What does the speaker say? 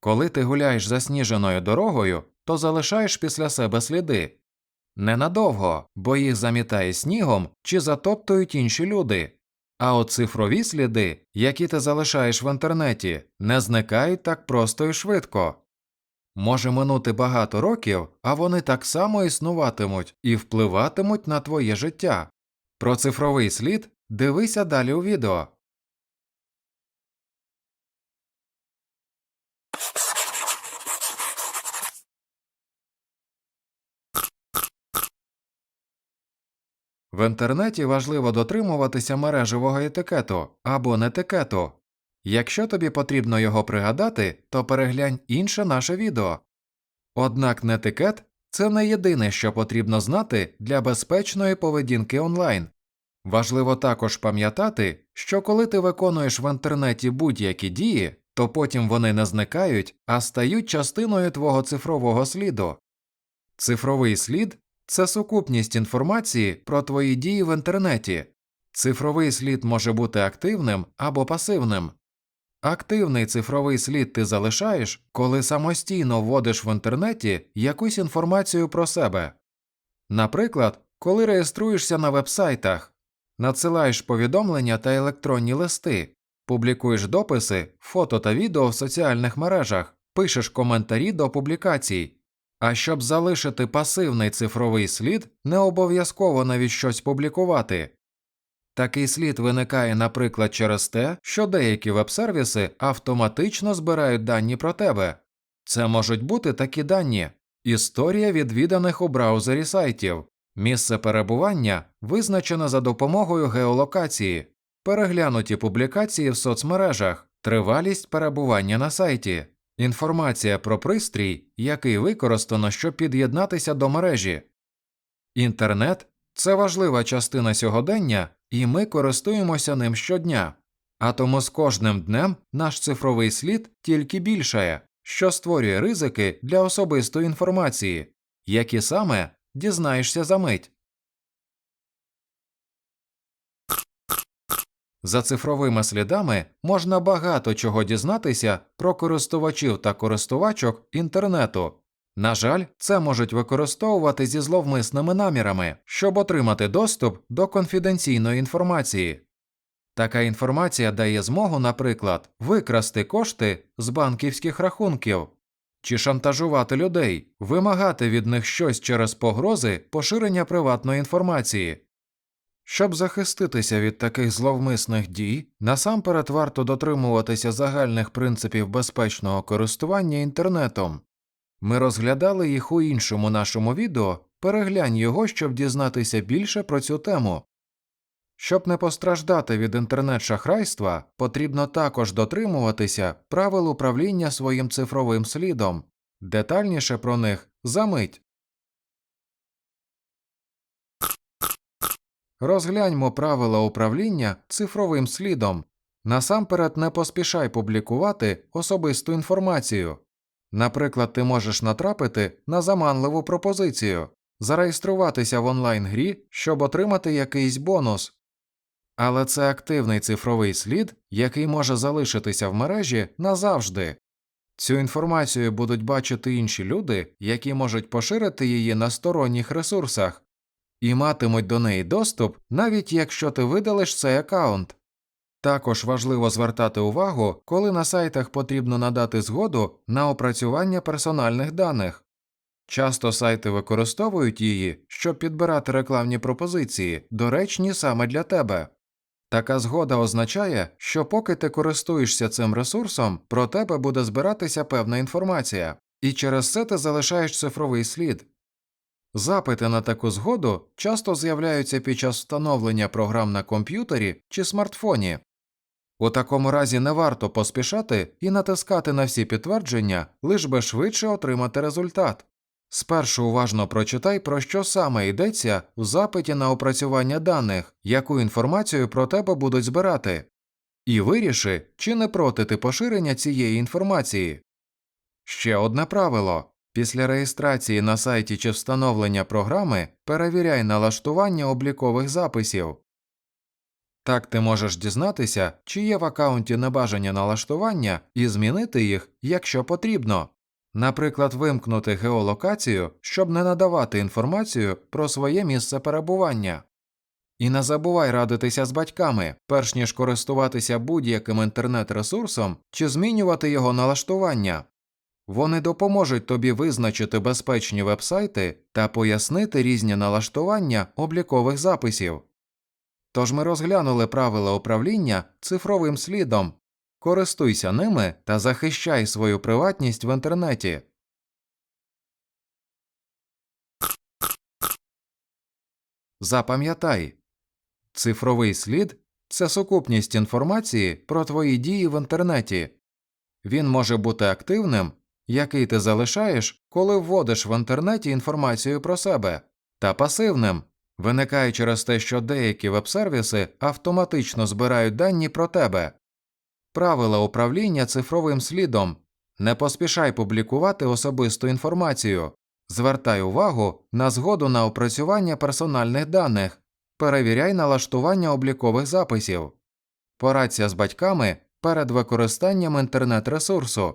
Коли ти гуляєш засніженою дорогою, то залишаєш після себе сліди. Ненадовго, бо їх замітає снігом чи затоптують інші люди. А от цифрові сліди, які ти залишаєш в інтернеті, не зникають так просто і швидко. Може минути багато років, а вони так само існуватимуть і впливатимуть на твоє життя. Про цифровий слід дивися далі у відео. В інтернеті важливо дотримуватися мережевого етикету або нетикету. Якщо тобі потрібно його пригадати, то переглянь інше наше відео. Однак нетикет це не єдине, що потрібно знати для безпечної поведінки онлайн. Важливо також пам'ятати, що коли ти виконуєш в інтернеті будь-які дії, то потім вони не зникають, а стають частиною твого цифрового сліду. Цифровий слід це сукупність інформації про твої дії в інтернеті. Цифровий слід може бути активним або пасивним. Активний цифровий слід ти залишаєш, коли самостійно вводиш в інтернеті якусь інформацію про себе. Наприклад, коли реєструєшся на вебсайтах, надсилаєш повідомлення та електронні листи, публікуєш дописи, фото та відео в соціальних мережах, пишеш коментарі до публікацій. А щоб залишити пасивний цифровий слід, не обов'язково навіть щось публікувати. Такий слід виникає, наприклад, через те, що деякі веб-сервіси автоматично збирають дані про тебе. Це можуть бути такі дані: історія відвіданих у браузері сайтів, місце перебування визначене за допомогою геолокації, переглянуті публікації в соцмережах, тривалість перебування на сайті, інформація про пристрій, який використано, щоб під'єднатися до мережі. Інтернет це важлива частина сьогодення, і ми користуємося ним щодня. А тому з кожним днем наш цифровий слід тільки більшає, що створює ризики для особистої інформації, які саме дізнаєшся за мить. За цифровими слідами можна багато чого дізнатися про користувачів та користувачок інтернету. На жаль, це можуть використовувати зі зловмисними намірами, щоб отримати доступ до конфіденційної інформації. Така інформація дає змогу, наприклад, викрасти кошти з банківських рахунків чи шантажувати людей, вимагати від них щось через погрози поширення приватної інформації. Щоб захиститися від таких зловмисних дій, насамперед варто дотримуватися загальних принципів безпечного користування інтернетом. Ми розглядали їх у іншому нашому відео, переглянь його, щоб дізнатися більше про цю тему. Щоб не постраждати від інтернет-шахрайства, потрібно також дотримуватися правил управління своїм цифровим слідом. Детальніше про них за Розгляньмо правила управління цифровим слідом. Насамперед не поспішай публікувати особисту інформацію. Наприклад, ти можеш натрапити на заманливу пропозицію зареєструватися в онлайн грі, щоб отримати якийсь бонус. Але це активний цифровий слід, який може залишитися в мережі назавжди. Цю інформацію будуть бачити інші люди, які можуть поширити її на сторонніх ресурсах, і матимуть до неї доступ, навіть якщо ти видалиш цей аккаунт. Також важливо звертати увагу, коли на сайтах потрібно надати згоду на опрацювання персональних даних. Часто сайти використовують її, щоб підбирати рекламні пропозиції, доречні саме для тебе. Така згода означає, що поки ти користуєшся цим ресурсом, про тебе буде збиратися певна інформація, і через це ти залишаєш цифровий слід. Запити на таку згоду часто з'являються під час встановлення програм на комп'ютері чи смартфоні. У такому разі не варто поспішати і натискати на всі підтвердження, лиш би швидше отримати результат. Спершу уважно прочитай, про що саме йдеться в запиті на опрацювання даних, яку інформацію про тебе будуть збирати, і виріши, чи не проти ти поширення цієї інформації. Ще одне правило після реєстрації на сайті чи встановлення програми перевіряй налаштування облікових записів. Так ти можеш дізнатися, чи є в аккаунті небажані налаштування і змінити їх, якщо потрібно. Наприклад, вимкнути геолокацію, щоб не надавати інформацію про своє місце перебування. І не забувай радитися з батьками, перш ніж користуватися будь-яким інтернет-ресурсом чи змінювати його налаштування. Вони допоможуть тобі визначити безпечні вебсайти та пояснити різні налаштування облікових записів. Тож ми розглянули правила управління цифровим слідом. Користуйся ними та захищай свою приватність в інтернеті. Запам'ятай, цифровий слід це сукупність інформації про твої дії в інтернеті. Він може бути активним, який ти залишаєш, коли вводиш в інтернеті інформацію про себе, та пасивним, виникає через те, що деякі веб-сервіси автоматично збирають дані про тебе. Правила управління цифровим слідом не поспішай публікувати особисту інформацію, звертай увагу на згоду на опрацювання персональних даних, перевіряй налаштування облікових записів, порадься з батьками перед використанням інтернет-ресурсу.